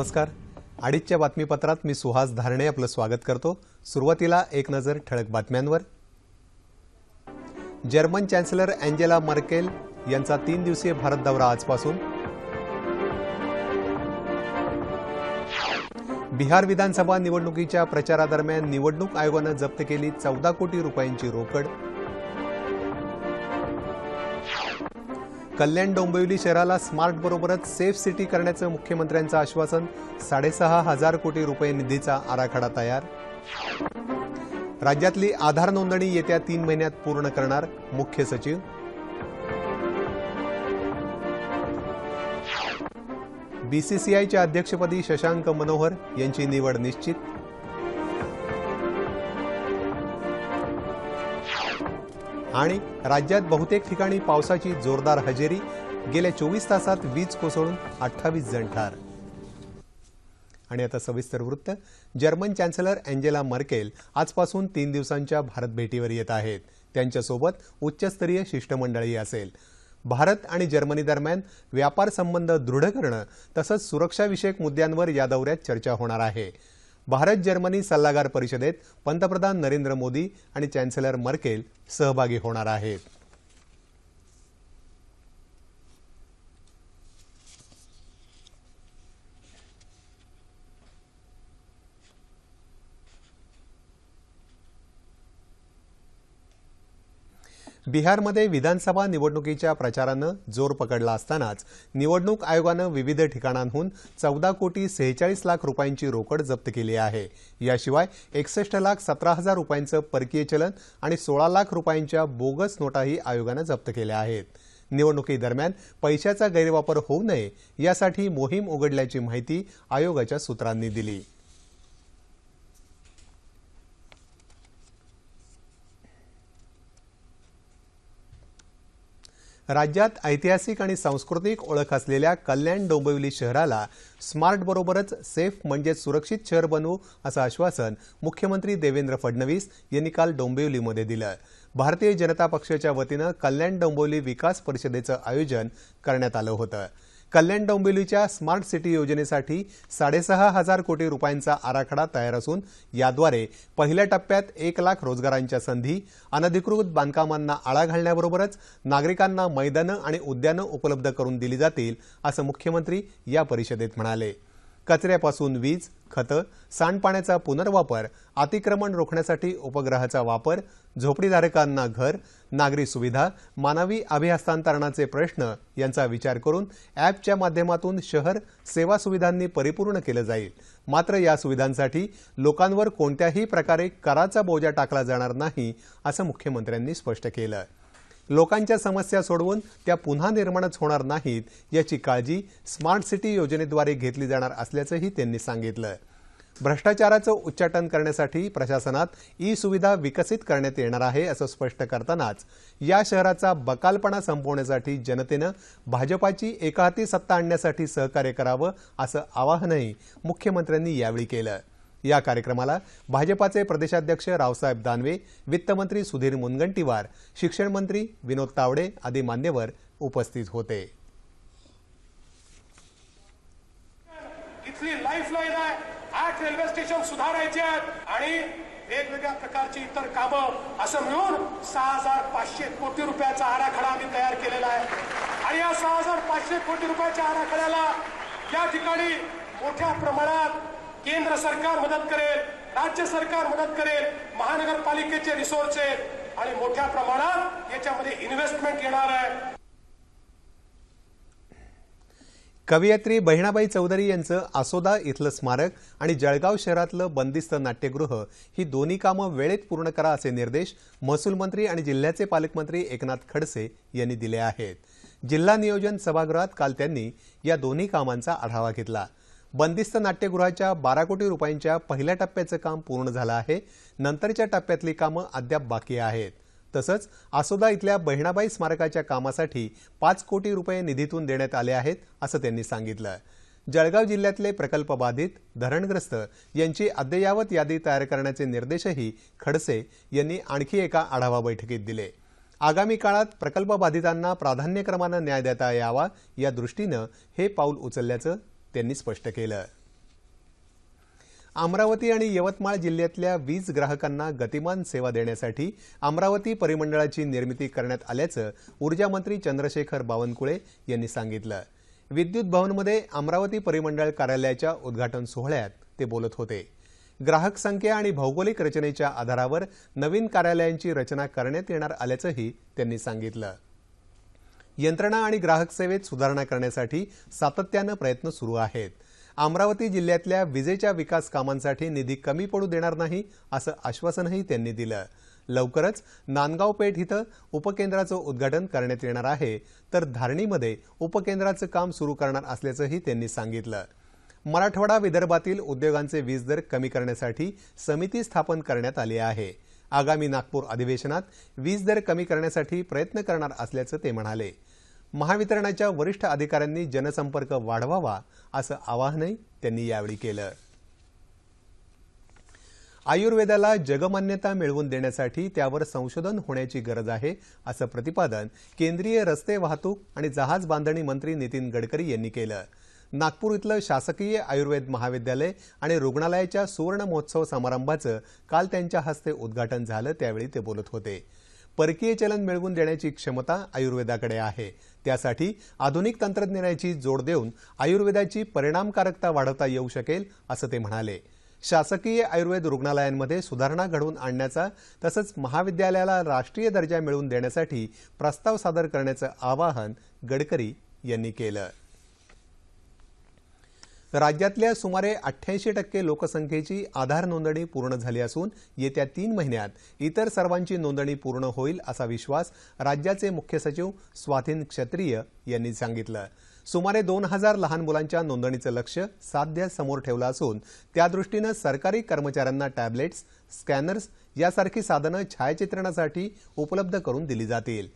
नमस्कार. अडीचच्या बातमीपत्रात मी सुहास धारणे आपलं स्वागत करतो. सुरुवातीला एक नजर ठळक बातम्यांवर. जर्मन चॅन्सलर अँजेला मर्केल यांचा तीन दिवसीय भारत दौरा आजपासून. बिहार विधानसभा निवडणुकीच्या प्रचारादरम्यान निवडणूक आयोगानं जप्त केली चौदा कोटी रुपयांची रोकड. कल्याण डोंबिवली शहराला स्मार्ट बरोबरच सेफ सिटी करण्याचं मुख्यमंत्र्यांचं आश्वासन साडेसहा हजार कोटी रुपये निधीचा आराखडा तयार. राज्यातली आधार नोंदणी येत्या तीन महिन्यात पूर्ण करणार मुख्य सचिव. बीसीसीआयच्या अध्यक्षपदी शशांक मनोहर यांची निवड निश्चित. आणि राज्यात बहुतेक ठिकाणी पावसाची जोरदार हजेरी. गेल्या चोवीस तासात वीज कोसळून अठ्ठावीस जण ठार. आणि आता सविस्तर वृत्त. जर्मन चॅन्सलर अँजेला मर्केल आजपासून तीन दिवसांच्या भारत भेटीवर येत आहेत. त्यांच्यासोबत उच्चस्तरीय शिष्टमंडळही असेल. भारत आणि जर्मनी दरम्यान व्यापार संबंध दृढ करणं तसंच सुरक्षाविषयक मुद्द्यांवर या दौऱ्यात चर्चा होणार आहे. भारत जर्मनी सल्लागार परिषदेत पंतप्रधान नरेंद्र मोदी आणि चॅन्सलर मर्केल सहभागी होणार आहेत बिहारमध्ये विधानसभा निवडणुकीच्या प्रचारानं जोर पकडला असतानाच निवडणूक आयोगानं विविध ठिकाणांहून चौदा कोटी सेहेचाळीस लाख रुपयांची रोकड जप्त केली आहे. याशिवाय एकसष्ट लाख सतरा हजार रुपयांचं परकीय चलन आणि सोळा लाख रुपयांच्या बोगस नोटाही आयोगानं जप्त केल्या आहेत. निवडणुकीदरम्यान पैशाचा गैरवापर होऊ नये यासाठी मोहीम उघडल्याची माहिती आयोगाच्या सूत्रांनी दिली. राज्यात ऐतिहासिक आणि सांस्कृतिक ओळख असलेल्या कल्याण डोंबिवली शहराला स्मार्ट बरोबरच सेफ म्हणजेच सुरक्षित शहर बनवू असं आश्वासन मुख्यमंत्री देवेंद्र फडणवीस यांनी काल डोंबिवलीमध्ये दिलं. भारतीय जनता पक्षाच्या वतीनं कल्याण डोंबिवली विकास परिषदेचं आयोजन करण्यात आलं होतं. कल्याण डोंबिवलीच्या स्मार्ट सिटी योजनेसाठी साडेसहा हजार कोटी रुपयांचा आराखडा तयार असून याद्वारे पहिल्या टप्प्यात एक लाख रोजगारांच्या संधी अनधिकृत बांधकामांना आळा घालण्याबरोबरच नागरिकांना मैदानं आणि उद्यानं उपलब्ध करून दिली जातील असं मुख्यमंत्री या परिषदेत म्हणाले. कचऱ्यापासून वीज खतं सांडपाण्याचा पुनर्वापर अतिक्रमण रोखण्यासाठी उपग्रहाचा वापर झोपडीधारकांना घर नागरी सुविधा मानवी अभिहस्तांतरणाचे प्रश्न यांचा विचार करून ॲपच्या माध्यमातून शहर सेवा सुविधांनी परिपूर्ण केलं जाईल. मात्र या सुविधांसाठी लोकांवर कोणत्याही प्रकारे कराचा बोजा टाकला जाणार नाही असं मुख्यमंत्र्यांनी स्पष्ट केलं. लोकांच्या समस्या सोडवून त्या पुन्हा निर्माणच होणार नाहीत याची काळजी स्मार्ट सिटी योजनेद्वारे घेतली जाणार असल्याचंही त्यांनी सांगितलं. भ्रष्टाचाराचं उच्चाटन करण्यासाठी प्रशासनात ई सुविधा विकसित करण्यात येणार आहे असं स्पष्ट करतानाच या शहराचा बकालपणा संपवण्यासाठी जनतेनं भाजपाची एकाहाती सत्ता आणण्यासाठी सहकार्य करावं असं आवाहनही मुख्यमंत्र्यांनी यावेळी केलं. या कार्यक्रमाला भाजपाचे प्रदेशाध्यक्ष रावसाहेब दानवे वित्तमंत्री सुधीर मुनगंटीवार शिक्षण मंत्री विनोद तावडे आदी मान्यवर उपस्थित होते. इथली लाईफलाईन आहे. आठ रेल्वे स्टेशन सुधारायचे आहेत. आणि वेगवेगळ्या प्रकारची इतर कामं असं मिळून सहा हजार पाचशे कोटी रुपयाचा आराखडा आम्ही तयार केलेला आहे. आणि या सहा हजार पाचशे कोटी रुपयाच्या आराखड्याला या ठिकाणी मोठ्या प्रमाणात केंद्र सरकार मदत करेल राज्य सरकार मदत करेल महानगरपालिकेचे रिसोर्स आहेत आणि मोठ्या प्रमाणात याच्यामध्ये इन्व्हेस्टमेंट येणार आहे. कवयित्री बहिणाबाई चौधरी यांचं आसोदा इथलं स्मारक आणि जळगाव शहरातलं बंदिस्त नाट्यगृह ही दोन्ही कामं वेळेत पूर्ण करा असे निर्देश महसूल मंत्री आणि जिल्ह्याचे पालकमंत्री एकनाथ खडसे यांनी दिले आहेत. जिल्हा नियोजन सभागृहात काल त्यांनी या दोन्ही कामांचा आढावा घेतला. बंदिस्त नाट्यगृहाच्या बारा कोटी रुपयांच्या पहिल्या टप्प्याचं काम पूर्ण झालं आहे. नंतरच्या टप्प्यातली कामं अद्याप बाकी आहेत. तसंच आसोदा इथल्या बहिणाबाई स्मारकाच्या कामासाठी पाच कोटी रुपये निधीतून देण्यात आले आहेत असं त्यांनी सांगितलं. जळगाव जिल्ह्यातले प्रकल्प बाधित धरणग्रस्त यांची अद्ययावत यादी तयार करण्याचे निर्देशही खडसे यांनी आणखी एका आढावा बैठकीत दिले. आगामी काळात प्रकल्प बाधितांना प्राधान्यक्रमानं न्याय देता यावा या दृष्टीनं हे पाऊल उचलल्याचं त्यांनी स्पष्ट केलं. अमरावती आणि यवतमाळ जिल्ह्यातल्या वीज ग्राहकांना गतिमान सेवा देण्यासाठी अमरावती परिमंडळाची निर्मिती करण्यात आल्याचं ऊर्जामंत्री चंद्रशेखर बावनकुळे यांनी सांगितलं. विद्युत भवनमध्ये अमरावती परिमंडळ कार्यालयाच्या उद्घाटन सोहळ्यात ते बोलत होते. ग्राहक संख्या आणि भौगोलिक रचनेच्या आधारावर नवीन कार्यालयांची रचना करण्यात येणार आल्याचंही त्यांनी सांगितलं. यंत्रणा आणि ग्राहक सेवेत सुधारणा करण्यासाठी सातत्यानं प्रयत्न सुरू आहेत. अमरावती जिल्ह्यातल्या विजेच्या विकास कामांसाठी निधी कमी पडू देणार नाही असं आश्वासनही त्यांनी दिलं. लवकरच नांदगाव पेठ इथं उपकेंद्राचं उद्घाटन करण्यात येणार आहे. तर धारणीमध्ये उपकेंद्राचं काम सुरू करणार असल्याचंही त्यांनी सांगितलं. मराठवाडा विदर्भातील उद्योगांचे वीज दर कमी करण्यासाठी समिती स्थापन करण्यात आली आहे. आगामी नागपूर अधिवेशनात वीज दर कमी करण्यासाठी प्रयत्न करणार असल्याचं ते म्हणाले. महावितरणाच्या वरिष्ठ अधिकाऱ्यांनी जनसंपर्क वाढवावा असं आवाहनही त्यांनी यावेळी केलं. आयुर्वेदाला जगमान्यता मिळवून देण्यासाठी त्यावर संशोधन होण्याची गरज आहे असं प्रतिपादन केंद्रीय रस्ते वाहतूक आणि जहाज बांधणी मंत्री नितीन गडकरी यांनी केलं. नागपूर इथलं शासकीय आयुर्वेद महाविद्यालय आणि रुग्णालयाच्या सुवर्ण महोत्सव समारंभाचं काल त्यांच्या हस्ते उद्घाटन झालं त्यावेळी ते बोलत होते. परकीय चलन मिळवून देण्याची क्षमता आयुर्वेदाकडे आहे. त्यासाठी आधुनिक तंत्रज्ञानाची जोड देऊन आयुर्वेदाची परिणामकारकता वाढवता येऊ शकेल असं ते म्हणाले. शासकीय आयुर्वेद रुग्णालयांमध्ये सुधारणा घडवून आणण्याचा तसंच महाविद्यालयाला राष्ट्रीय दर्जा मिळवून देण्यासाठी प्रस्ताव सादर करण्याचं आवाहन गडकरी यांनी केलं. राज्यातल्या सुमारे अठ्ठ्याऐंशी टक्के लोकसंख्येची आधार नोंदणी पूर्ण झाली असून येत्या तीन महिन्यात इतर सर्वांची नोंदणी पूर्ण होईल असा विश्वास राज्याचे मुख्य सचिव स्वाधीन क्षत्रिय यांनी सांगितलं. सुमारे दोन हजार लहान मुलांच्या नोंदणीचं लक्ष साध्य समोर ठेवलं असून त्यादृष्टीनं सरकारी कर्मचाऱ्यांना टॅबलेट्स स्कॅनर्स यासारखी साधनं छायाचित्रणासाठी उपलब्ध करून दिली जातील.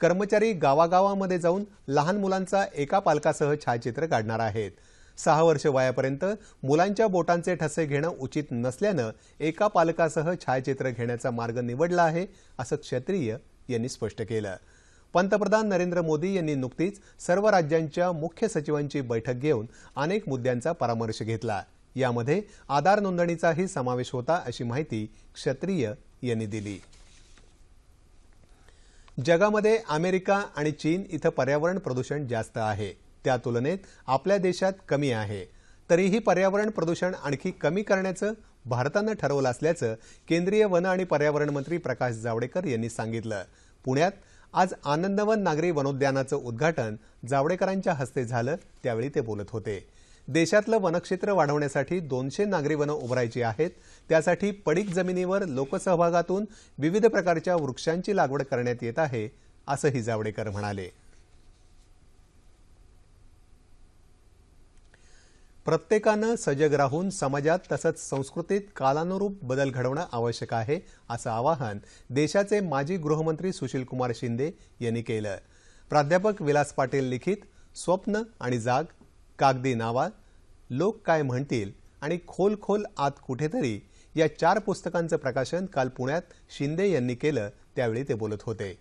कर्मचारी गावागावामध्ये जाऊन लहान मुलांचा एका पालकासह छायाचित्र काढणार आहेत. सहा वर्ष वयापर्यंत मुलांच्या बोटांचे ठसे घेणं उचित नसल्यानं एका पालकासह छायाचित्र घेण्याचा मार्ग निवडला आहे असं क्षत्रिय यांनी स्पष्ट केलं. पंतप्रधान नरेंद्र मोदी यांनी नुकतीच सर्व राज्यांच्या मुख्य सचिवांची बैठक घेऊन अनेक मुद्द्यांचा परामर्श घेतला. यामध्ये आधार नोंदणीचाही समावेश होता अशी माहिती क्षत्रिय यांनी दिली. जगामध्ये अमेरिका आणि चीन इथं पर्यावरण प्रदूषण जास्त आहे. त्या तुलनेत आपल्या देशात कमी आहे. तरीही पर्यावरण प्रदूषण आणखी कमी करण्याचं भारतानं ठरवलं असल्याचं केंद्रीय वन आणि पर्यावरण मंत्री प्रकाश जावडेकर यांनी सांगितलं. पुण्यात आज आनंदवन नागरी वनोद्यानाचं उद्घाटन जावडेकरांच्या हस्ते झालं त्यावेळी ते बोलत होते. देशातलं वनक्षेत्र वाढवण्यासाठी दोनशे नागरी वनं उभारायची आहेत त्यासाठी पडीक जमिनीवर लोकसहभागातून विविध प्रकारच्या वृक्षांची लागवड करण्यात येत आहे असंही जावडेकर म्हणाले. प्रत्येकानं सजग राहून समाजात तसंच संस्कृतीत कालानुरूप बदल घडवणं आवश्यक आहे असं आवाहन देशाचे माजी गृहमंत्री सुशीलकुमार शिंदे यांनी केलं. प्राध्यापक विलास पाटील लिखित स्वप्न आणि जाग कागदी नावा लोक काय म्हणतील आणि खोल खोल आत कुठेतरी या चार पुस्तकांचं प्रकाशन काल पुण्यात शिंदे यांनी केलं त्यावेळी ते बोलत होते.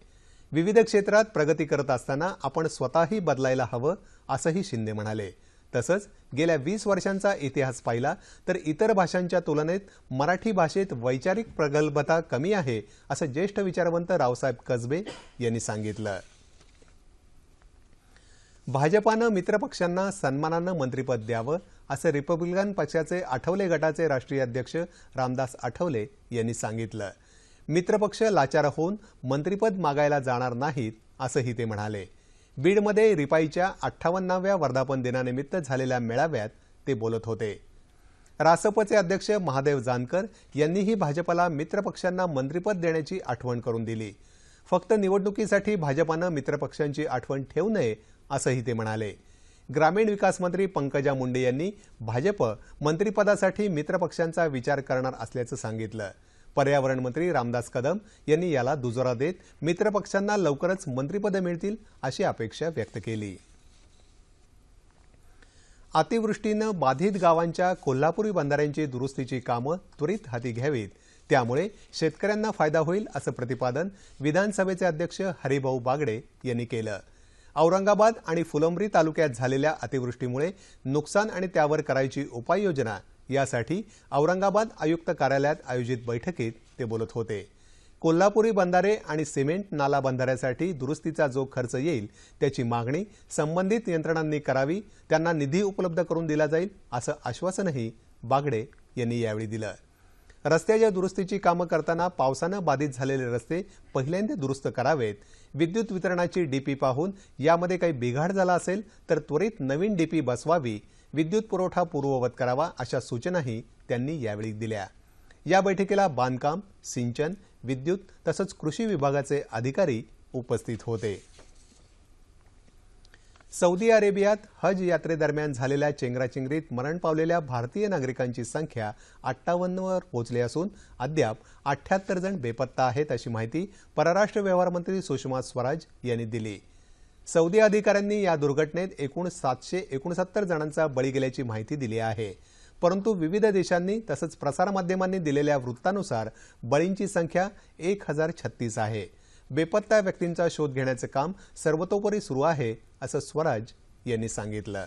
विविध क्षेत्रात प्रगती करत असताना आपण स्वतःही बदलायला हवं असंही शिंदे म्हणाले. तसंच गेल्या वीस वर्षांचा इतिहास पाहिला तर इतर भाषांच्या तुलनेत मराठी भाषेत वैचारिक प्रगल्भता कमी आहे असं ज्येष्ठ विचारवंत रावसाहेब कसबे यांनी सांगितलं. भाजपानं मित्रपक्षांना सन्मानानं मंत्रिपद द्यावं असं रिपब्लिकन पक्षाचे आठवले गटाचे राष्ट्रीय अध्यक्ष रामदास आठवले यांनी सांगितलं. मित्रपक्ष लाचार होऊन मंत्रिपद मागायला जाणार नाहीत असंही ते म्हणाले. बीडमध्ये रिपाईच्या अठ्ठावन्नाव्या वर्धापन दिनानिमित्त झालेल्या मेळाव्यात ते बोलत होते. रासपचे अध्यक्ष महादेव जानकर यांनीही भाजपला मित्रपक्षांना मंत्रिपद देण्याची आठवण करून दिली. फक्त निवडणुकीसाठी भाजपानं मित्रपक्षांची आठवण ठेवू नये असंही ते म्हणाले. ग्रामीण विकास मंत्री पंकजा मुंडे यांनी भाजप मंत्रिपदासाठी मित्रपक्षांचा विचार करणार असल्याचं सांगितलं. पर्यावरण मंत्री रामदास कदम यांनी याला दुजोरा देत मित्रपक्षांना लवकरच मंत्रिपदं मिळतील अशी अपेक्षा व्यक्त केली. अतिवृष्टीनं बाधित गावांच्या कोल्हापुरी बंधाऱ्यांची दुरुस्तीची कामं त्वरित हाती घ्यावीत. त्यामुळे शेतकऱ्यांना फायदा होईल असं प्रतिपादन विधानसभेचे अध्यक्ष हरिभाऊ बागडे यांनी केलं. औरंगाबाद आणि फुलंब्री तालुक्यात झालेल्या अतिवृष्टीमुळे नुकसान आणि त्यावर करायची उपाययोजना यासाठी औरंगाबाद आयुक्त कार्यालयात आयोजित बैठकीत ते बोलत होते. कोल्हापुरी बंधारे आणि सिमेंट नाला बंधाऱ्यासाठी दुरुस्तीचा जो खर्च येईल त्याची मागणी संबंधित यंत्रणांनी करावी त्यांना निधी उपलब्ध करून दिला जाईल असं आश्वासनही बागडे यांनी यावेळी दिलं. रस्त्याच्या दुरुस्तीची कामं करताना पावसानं बाधित झालेले रस्ते पहिल्यांदा दुरुस्त करावेत. विद्युत वितरणाची डीपी पाहून यामध्ये काही बिघाड झाला असेल तर त्वरित नवीन डीपी बसवावी विद्युत पुरवठा पूर्ववत करावा अशा सूचनाही त्यांनी यावेळी दिल्या. या बैठकीला बांधकाम सिंचन विद्युत तसंच कृषी विभागाचे अधिकारी उपस्थित होते. सौदी अरेबियात हज यात्रेदरम्यान झालेल्या चेंगराचेंगरीत मरण पावलेल्या भारतीय नागरिकांची संख्या अठ्ठावन्नवर पोहोचली असून अद्याप अठ्ठ्याहत्तर जण बेपत्ता आहेत अशी माहिती परराष्ट्र व्यवहार मंत्री सुषमा स्वराज यांनी दिली. सौदी अधिकाऱ्यांनी या दुर्घटनेत एकूण सातशे एकोणसत्तर जणांचा बळी गेल्याची माहिती दिली आहे. परंतु विविध देशांनी तसंच प्रसारमाध्यमांनी दिलेल्या वृत्तानुसार बळींची संख्या एक हजार छत्तीस आहे. बेपत्ता व्यक्तींचा शोध घेण्याचं काम सर्वतोपरी सुरू आहे असं स्वराज यांनी सांगितलं.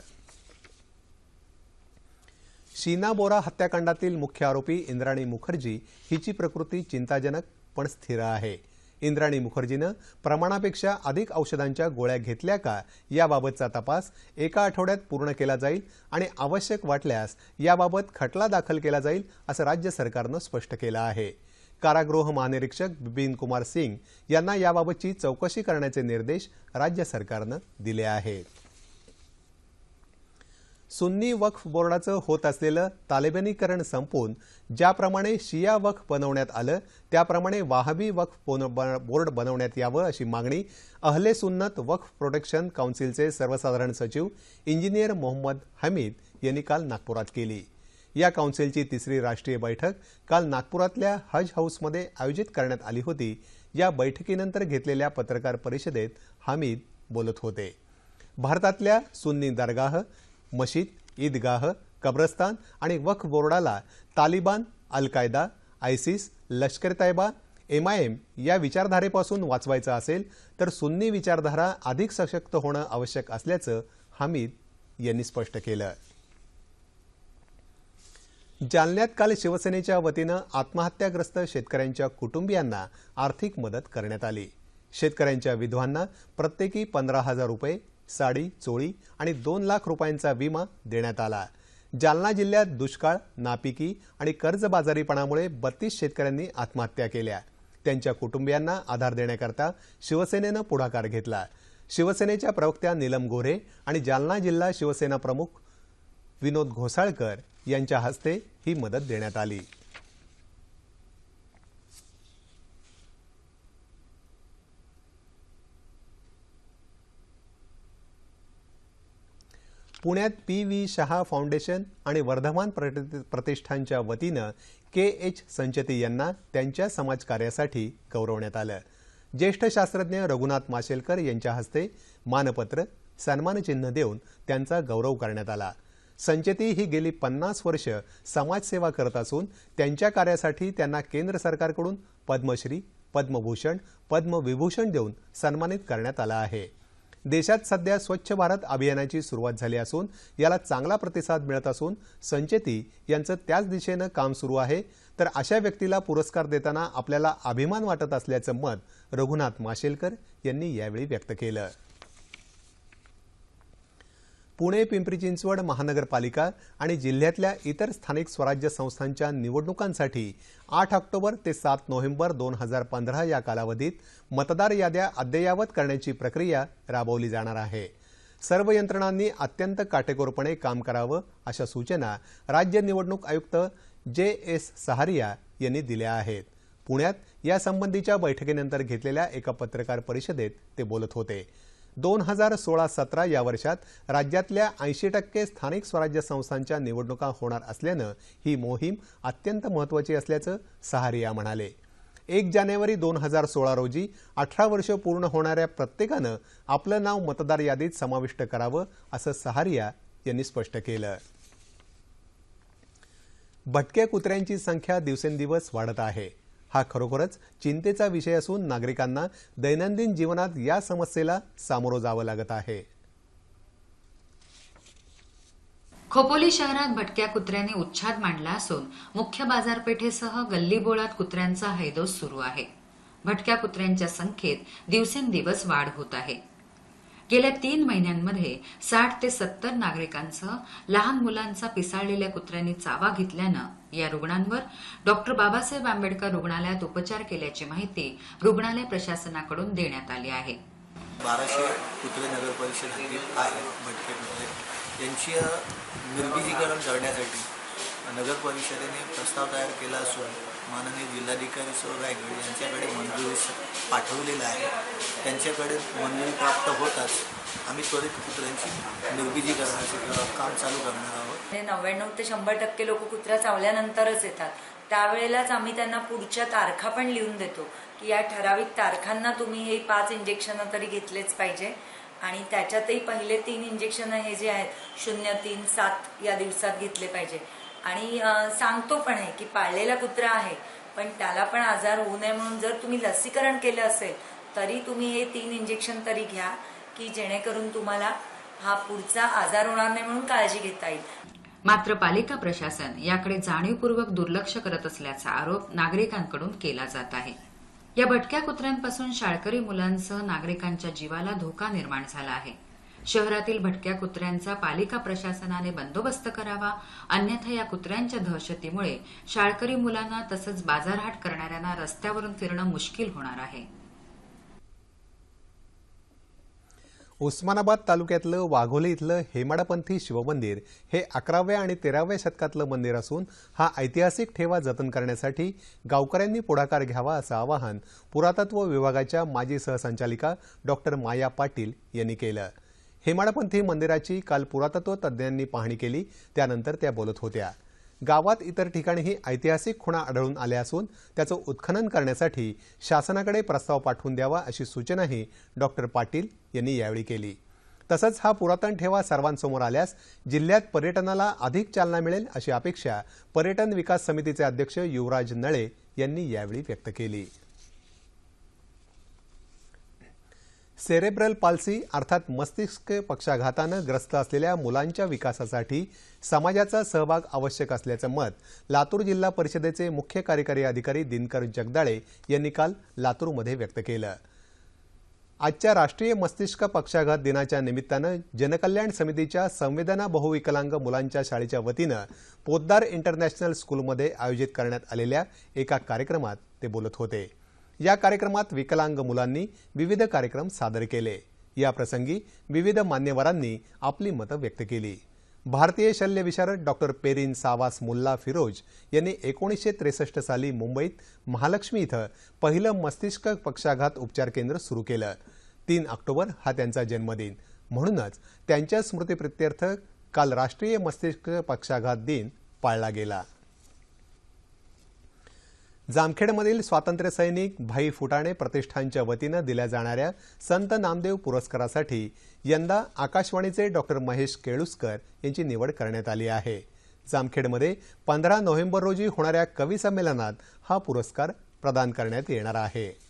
शीना बोरा हत्याकांडातील मुख्य आरोपी इंद्राणी मुखर्जी हिची प्रकृती चिंताजनक पण स्थिर आहे. इंद्राणी मुखर्जीनं प्रमाणापेक्षा अधिक औषधांच्या गोळ्या घेतल्या का याबाबतचा तपास एका आठवड्यात पूर्ण केला जाईल आणि आवश्यक वाटल्यास याबाबत खटला दाखल केला जाईल असं राज्य सरकारनं स्पष्ट केलं आहे. कारागृह महानिरीक्षक बिपिन कुमार सिंग यांना याबाबतची चौकशी करण्याचे निर्देश राज्य सरकारनं दिले आहेत. सुन्नी वक्फ बोर्डाचं होत असलेलं तालिबानीकरण संपवून ज्याप्रमाणे शिया वक्फ बनवण्यात आलं त्याप्रमाणे वाहबी वक्फ बोन- बोर्ड बनवण्यात यावं अशी मागणी अहले सुन्नत वक्फ प्रोटेक्शन काउन्सिलचे सर्वसाधारण सचिव इंजिनियर मोहम्मद हमीद यांनी काल नागपुरात केली. या काउन्सिलची तिसरी राष्ट्रीय बैठक काल नागपुरातल्या हज हाऊसमध्ये आयोजित करण्यात आली होती. या बैठकीनंतर घेतलेल्या पत्रकार परिषदेत हमीद बोलत होते. भारतातल्या सुन्नी दरगाह मशीद ईदगाह कब्रस्तान आणि वक्फ बोर्डाला तालिबान अल कायदा आयसिस लष्कर तैबा एमआयएम या विचारधारेपासून वाचवायचं असेल तर सुन्नी विचारधारा अधिक सशक्त होणं आवश्यक असल्याचं हामिद यांनी स्पष्ट केलं. जालन्यात काल शिवसेनेच्या वतीनं आत्महत्याग्रस्त शेतकऱ्यांच्या कुटुंबियांना आर्थिक मदत करण्यात आली. शेतकऱ्यांच्या विधवांना प्रत्येकी पंधरा हजार रुपये साडी चोळी आणि दोन लाख रुपयांचा विमा देण्यात आला. जालना जिल्ह्यात दुष्काळ नापिकी आणि कर्जबाजारीपणामुळे बत्तीस शेतकऱ्यांनी आत्महत्या केल्या. त्यांच्या कुटुंबियांना आधार देण्याकरता शिवसेनेनं पुढाकार घेतला. शिवसेनेच्या प्रवक्त्या नीलम गोरे आणि जालना जिल्हा शिवसेना प्रमुख विनोद घोसाळकर यांच्या हस्ते ही मदत देण्यात आली. पुण्यात पी व्ही शहा फाउंडेशन आणि वर्धमान प्रति- प्रतिष्ठानच्या वतीनं के एच संचती यांना त्यांच्या समाजकार्यासाठी गौरवण्यात आलं. ज्येष्ठ शास्त्रज्ञ रघुनाथ माशेलकर यांच्या हस्ते मानपत्र सन्मानचिन्ह देऊन त्यांचा गौरव करण्यात आला. संचेती ही गेली पन्नास वर्ष समाजसेवा करत असून त्यांच्या कार्यासाठी त्यांना केंद्र सरकारकडून पद्मश्री पद्मभूषण पद्मविभूषण देऊन सन्मानित करण्यात आलं आहे. देशात सध्या स्वच्छ भारत अभियानाची सुरुवात झाली असून याला चांगला प्रतिसाद मिळत असून संचेती यांचं त्याच दिशेनं काम सुरू आहे. तर अशा व्यक्तीला पुरस्कार देताना आपल्याला अभिमान वाटत असल्याचं मत रघुनाथ माशेलकर यांनी यावेळी व्यक्त केलं. पुणे पिंपरी चिंचवड महानगरपालिका आणि जिल्ह्यातल्या इतर स्थानिक स्वराज्य संस्थांच्या निवडणुकांसाठी आठ ऑक्टोबर ते सात नोव्हेंबर दोन हजार पंधरा या कालावधीत मतदार याद्या अद्ययावत करण्याची प्रक्रिया राबवली जाणार आहे. सर्व यंत्रणांनी अत्यंत काटेकोरपणे काम करावं अशा सूचना राज्य निवडणूक आयुक्त जे एस सहारिया यांनी दिल्या आहेत. पुण्यात यासंबंधीच्या बैठकीनंतर घेतलेल्या एका पत्रकार परिषदेत ते बोलत होते. दोन हजार सोळा सतरा या वर्षात राज्यातल्या ऐंशी टक्के स्थानिक स्वराज्य संस्थांच्या निवडणुका होणार असल्यानं ही मोहीम अत्यंत महत्त्वाची असल्याचं सहारिया म्हणाले. एक जानेवारी दोन हजार सोळा रोजी अठरा वर्ष पूर्ण होणाऱ्या प्रत्येकानं आपलं नाव मतदार यादीत समाविष्ट करावं असं सहारिया यांनी स्पष्ट केलं. भटक्या कुत्र्यांची संख्या दिवसेंदिवस वाढत आहे. हा खरोखरच चिंतेचा विषय असून नागरिकांना दैनंदिन जीवनात या समस्येला सामोरं जावं लागत आहे. खोपोली शहरात भटक्या कुत्र्यांनी उच्छाद मांडला असून मुख्य बाजारपेठेसह गल्लीबोळात कुत्र्यांचा हैदोस सुरू आहे. भटक्या कुत्र्यांच्या संख्येत दिवसेंदिवस वाढ होत आहे. गेल्या तीन महिन्यांमध्ये साठ ते सत्तर नागरिकांसह लहान मुलांचा पिसाळलेल्या कुत्र्यांनी चावा घेतल्यानं या रुग्णांवर डॉक्टर बाबासाहेब आंबेडकर रुग्णालयात उपचार केल्याची माहिती रुग्णालय प्रशासनाकडून देण्यात आली आहे. बाराशे पुतळे नगर परिषद हद्दीत आहे भटके कुत्रे यांची करण्यासाठी नगर परिषदेने प्रस्ताव तयार केला असून माननीय जिल्हाधिकारी सौ रायगड यांच्याकडे मंजुरी पाठवलेला आहे. त्यांच्याकडे मंजुरी प्राप्त होताच आम्ही त्वरित कुत्र्यांची निर्बीजीकरणाचे काम चालू करणार आहोत. नव्याण्णव ते शंभर टक्के लोक कुत्रा चावल्यानंतरच येतात. त्यावेळेलाच आम्ही त्यांना पुढच्या तारखा पण लिहून देतो की या ठराविक तारखांना तुम्ही हे पाच इंजेक्शन तरी घेतलेच पाहिजे. आणि त्याच्यातही पहिले तीन इंजेक्शन हे जे आहेत शून्य तीन सात या दिवसात घेतले पाहिजे. आणि सांगतो पण आहे की पाळलेला कुत्रा आहे पण त्याला पण आजार होऊ नये म्हणून जर तुम्ही लसीकरण केलं असेल तरी तुम्ही हे तीन इंजेक्शन तरी घ्या की जेणेकरून तुम्हाला हा पुढचा आजार होणार नाही म्हणून काळजी घेता येईल. मात्र पालिका प्रशासन याकडे जाणीवपूर्वक दुर्लक्ष करत असल्याचा आरोप नागरिकांकडून केला जात आहे. या भटक्या कुत्र्यांपासून शाळकरी मुलांसह नागरिकांच्या जीवाला धोका निर्माण झाला आहे. शहरातील भटक्या कुत्र्यांचा पालिका प्रशासनाने बंदोबस्त करावा अन्यथा या कुत्र्यांच्या दहशतीमुळे शाळकरी मुलांना तसंच बाजारहाट करणाऱ्यांना रस्त्यावरून फिरणं मुश्किल होणार आहे. उस्मानाबाद तालुक्यातलं वाघोली इथलं हेमाडपंथी शिवमंदिर हे अकराव्या आणि तेराव्या शतकातलं मंदिर असून हा ऐतिहासिक ठेवा जतन करण्यासाठी गावकऱ्यांनी पुढाकार घ्यावा असं आवाहन पुरातत्व विभागाच्या माजी सहसंचालिका डॉक्टर माया पाटील यांनी केलं. हेमाडपंथी मंदिराची काल पुरातत्व तज्ज्ञांनी पाहणी केली त्यानंतर त्या बोलत होत्या. गावात इतर ठिकाणीही ऐतिहासिक खुणा आढळून आल्या असून त्याचं उत्खनन करण्यासाठी शासनाकडे प्रस्ताव पाठवून द्यावा अशी सूचनाही डॉक्टर पाटील यांनी यावेळी केली. तसंच हा पुरातन ठेवा सर्वांसमोर आल्यास जिल्ह्यात पर्यटनाला अधिक चालना मिळेल अशी अपेक्षा पर्यटन विकास समितीचे अध्यक्ष युवराज नळे यांनी यावेळी व्यक्त केली. सेरेब्रल पाल्सी अर्थात मस्तिष्क पक्षाघातानं ग्रस्त असलेल्या मुलांच्या विकासासाठी समाजाचा सहभाग आवश्यक असल्याचं मत लातूर जिल्हा परिषदेचे मुख्य कार्यकारी अधिकारी दिनकर जगदाळे यांनी काल लातूरमध्ये व्यक्त केलं. आजच्या राष्ट्रीय मस्तिष्क पक्षाघात दिनाच्या निमित्तानं जनकल्याण समितीच्या संवेदना बहुविकलांग मुलांच्या शाळेच्या वतीनं पोद्दार इंटरनॅशनल स्कूलमध्ये आयोजित करण्यात आलेल्या एका कार्यक्रमात ते बोलत होते. या कार्यक्रमात विकलांग मुलांनी विविध कार्यक्रम सादर केले. या प्रसंगी विविध मान्यवरांनी आपली मतं व्यक्त केली. भारतीय शल्यविशारद डॉक्टर पेरिन सावास मुल्ला फिरोज यांनी एकोणीसशे त्रेसष्ट साली मुंबईत महालक्ष्मी इथं पहिलं मस्तिष्क पक्षाघात उपचार केंद्र सुरू केलं. तीन ऑक्टोबर हा त्यांचा जन्मदिन. म्हणूनच त्यांच्या स्मृतीप्रित्यर्थ काल राष्ट्रीय मस्तिष्क पक्षाघात दिन पाळला गेला. जामखेडमधील स्वातंत्र्य सैनिक भाई फुटाणे प्रतिष्ठानच्या वतीनं दिल्या जाणाऱ्या संत नामदेव पुरस्कारासाठी यंदा आकाशवाणीचे डॉक्टर महेश केळुसकर यांची निवड करण्यात आली आहे. जामखेडमध्ये पंधरा नोव्हेंबर रोजी होणाऱ्या कवी संमेलनात हा पुरस्कार प्रदान करण्यात येणार आहे.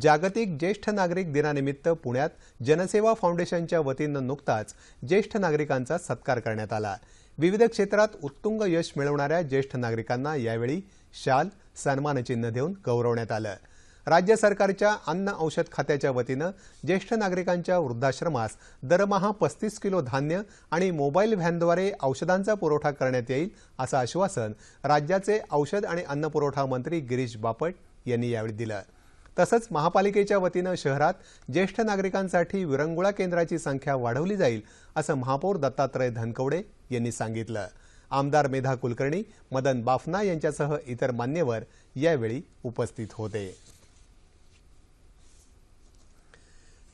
जागतिक ज्येष्ठ नागरिक दिनानिमित्त पुण्यात जनसेवा फाउंडेशनच्या वतीनं नुकताच ज्येष्ठ नागरिकांचा सत्कार करण्यात आला. विविध क्षेत्रात उत्तुंग यश मिळवणाऱ्या ज्येष्ठ नागरिकांना यावेळी शाल सन्मानचिन्ह देऊन गौरवण्यात आलं. राज्य सरकारच्या अन्न औषध खात्याच्या वतीनं ज्येष्ठ नागरिकांच्या वृद्धाश्रमास दरमहा पस्तीस किलो धान्य आणि मोबाईल व्हॅनद्वारे औषधांचा पुरवठा करण्यात येईल असं आश्वासन राज्याचे औषध आणि अन्न पुरवठा मंत्री गिरीश बापट यांनी यावेळी दिलं. तसंच महापालिकेच्या वतीनं शहरात ज्येष्ठ नागरिकांसाठी विरंगुळा केंद्राची संख्या वाढवली जाईल असं महापौर दत्तात्रय धनकवडे यांनी सांगितलं. आमदार मेधा कुलकर्णी मदन बाफना यांच्यासह इतर मान्यवर यावेळी उपस्थित होते.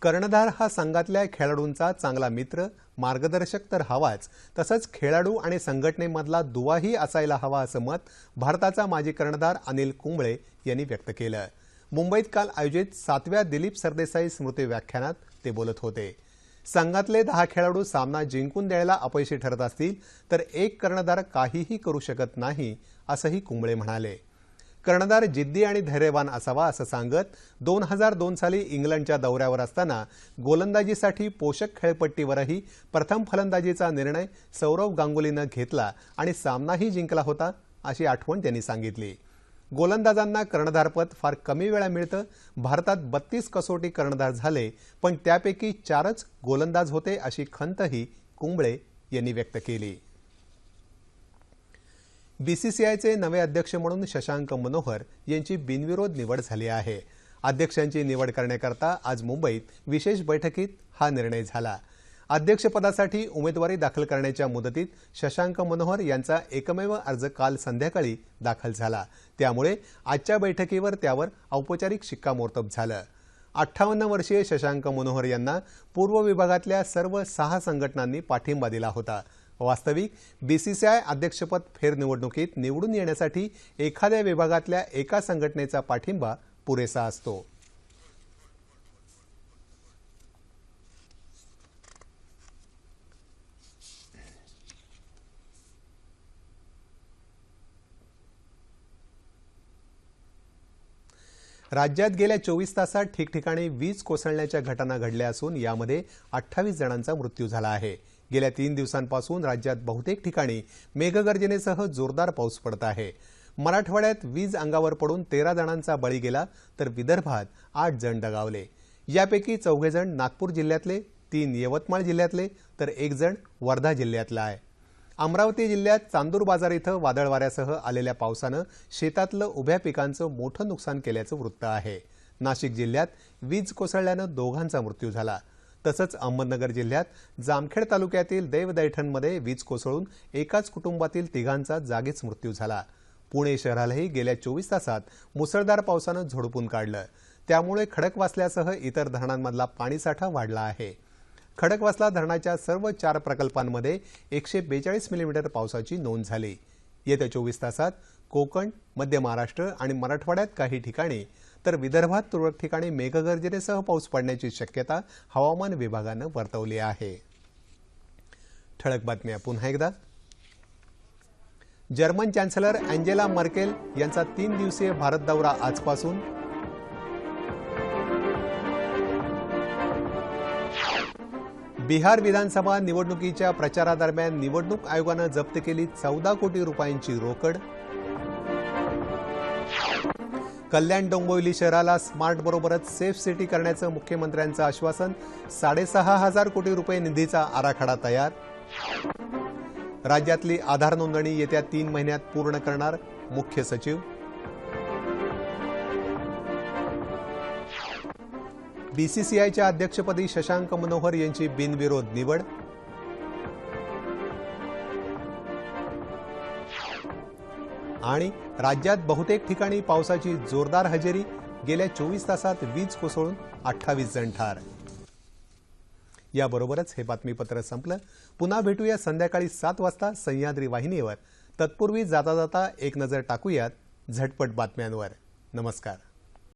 कर्णधार हा संघातल्या खेळाडूंचा चांगला मित्र मार्गदर्शक तर हवाच तसंच खेळाडू आणि संघटनेमधला दुवाही असायला हवा असं मत भारताचा माजी कर्णधार अनिल कुंबळे यांनी व्यक्त केलं. मुंबईत काल आयोजित सातव्या दिलीप सरदेसाई स्मृती व्याख्यानात ते बोलत होते. संघातले दहा खेळाडू सामना जिंकून द्यायला अपयशी ठरत असतील तर एक कर्णधार काहीही करू शकत नाही असंही कुंबळे म्हणाले. कर्णधार जिद्दी आणि धैर्यवान असावा असं सांगत दोन हजार दोन साली इंग्लंडच्या दौऱ्यावर असताना गोलंदाजीसाठी पोषक खेळपट्टीवरही प्रथम फलंदाजीचा निर्णय सौरव गांगुलीनं घेतला आणि सामनाही जिंकला होता अशी आठवण त्यांनी सांगितली. गोलंदाजांना कर्णधारपद फार कमी वेळा मिळतं. भारतात बत्तीस कसोटी कर्णधार झाले पण त्यापैकी चारच गोलंदाज होते अशी खंतही कुंबळे यांनी व्यक्त केली. बीसीसीआयचे नवे अध्यक्ष म्हणून शशांक मनोहर यांची बिनविरोध निवड झाली आहे. अध्यक्षांची निवड करण्याकरता आज मुंबईत विशेष बैठकीत हा निर्णय झाला. अध्यक्षपदासाठी उमेदवारी दाखल करण्याच्या मुदतीत शशांक मनोहर यांचा एकमेव अर्ज काल संध्याकाळी दाखल झाला. त्यामुळे आजच्या बैठकीवर त्यावर औपचारिक शिक्कामोर्तब झालं. अठ्ठावन्न वर्षीय शशांक मनोहर यांना पूर्व विभागातल्या सर्व सहा संघटनांनी पाठिंबा दिला होता. वास्तविक बीसीसीआय अध्यक्षपद फेरनिवडणुकीत निवडून येण्यासाठी एखाद्या विभागातल्या एका संघटनेचा पाठिंबा पुरेसा असतो. राज्यात गेल्या चोवीस तासात ठिकठिकाणी वीज कोसळण्याच्या घटना घडल्या असून यामध्ये अठ्ठावीस जणांचा मृत्यू झाला आहे. गेल्या तीन दिवसांपासून राज्यात बहुतेक ठिकाणी मेघगर्जनेसह जोरदार पाऊस पडत आहे. मराठवाड्यात वीज अंगावर पडून तेरा जणांचा बळी गेला तर विदर्भात आठ जण दगावले. यापैकी चौघेजण नागपूर जिल्ह्यातले तीन यवतमाळ जिल्ह्यातले तर एक जण वर्धा जिल्ह्यातला आहे. अमरावती जिल्ह्यात चांदूर बाजार इथं वादळ वाऱ्यासह आलेल्या पावसानं शेतातलं उभ्या पिकांचं मोठं नुकसान केल्याचं वृत्त आहे. नाशिक जिल्ह्यात वीज कोसळल्यानं दोघांचा मृत्यू झाला. तसंच अहमदनगर जिल्ह्यात जामखेड तालुक्यातील देवदैठणमध्ये वीज कोसळून एकाच कुटुंबातील तिघांचा जागीच मृत्यू झाला. पुणे शहरालाही गेल्या चोवीस तासात मुसळधार पावसानं झोडपून काढलं. त्यामुळे खडकवासल्यासह इतर धरणांमधला पाणीसाठा वाढला आहे. खडकवासला धरणाच्या सर्व चार प्रकल्पांमध्ये एकशे बेचाळीस मिलीमीटर पावसाची नोंद झाली. येत्या चोवीस तासात कोकण मध्य महाराष्ट्र आणि मराठवाड्यात काही ठिकाणी तर विदर्भात तुरळक ठिकाणी मेघगर्जनेसह पाऊस पडण्याची शक्यता हवामान विभागानं वर्तवली आहे. ठळक बातम्या. पुन्हा एकदा. जर्मन चॅन्सलर अँजेला मर्केल यांचा तीन दिवसीय भारत दौरा आजपासून बिहार विधानसभा निवडणुकीच्या प्रचारादरम्यान निवडणूक आयोगानं जप्त केली चौदा कोटी रुपयांची रोकड. कल्याण डोंबिवली शहराला स्मार्ट बरोबरच सेफ सिटी करण्याचं मुख्यमंत्र्यांचं आश्वासन साडेसहा हजार कोटी रुपये निधीचा आराखडा तयार. राज्यातली आधार नोंदणी येत्या तीन महिन्यात पूर्ण करणार मुख्य सचिव. बीसीसीआयच्या अध्यक्षपदी शशांक मनोहर यांची बिनविरोध निवड. आणि राज्यात बहुतेक ठिकाणी पावसाची जोरदार हजेरी गेल्या चोवीस तासात वीज कोसळून अठ्ठावीस जण ठार. याबरोबरच हे बातमीपत्र संपलं. पुन्हा भेटूया संध्याकाळी सात वाजता सह्याद्री वाहिनीवर. तत्पूर्वी जाता जाता एक नजर टाकूयात झटपट बातम्यांवर. नमस्कार.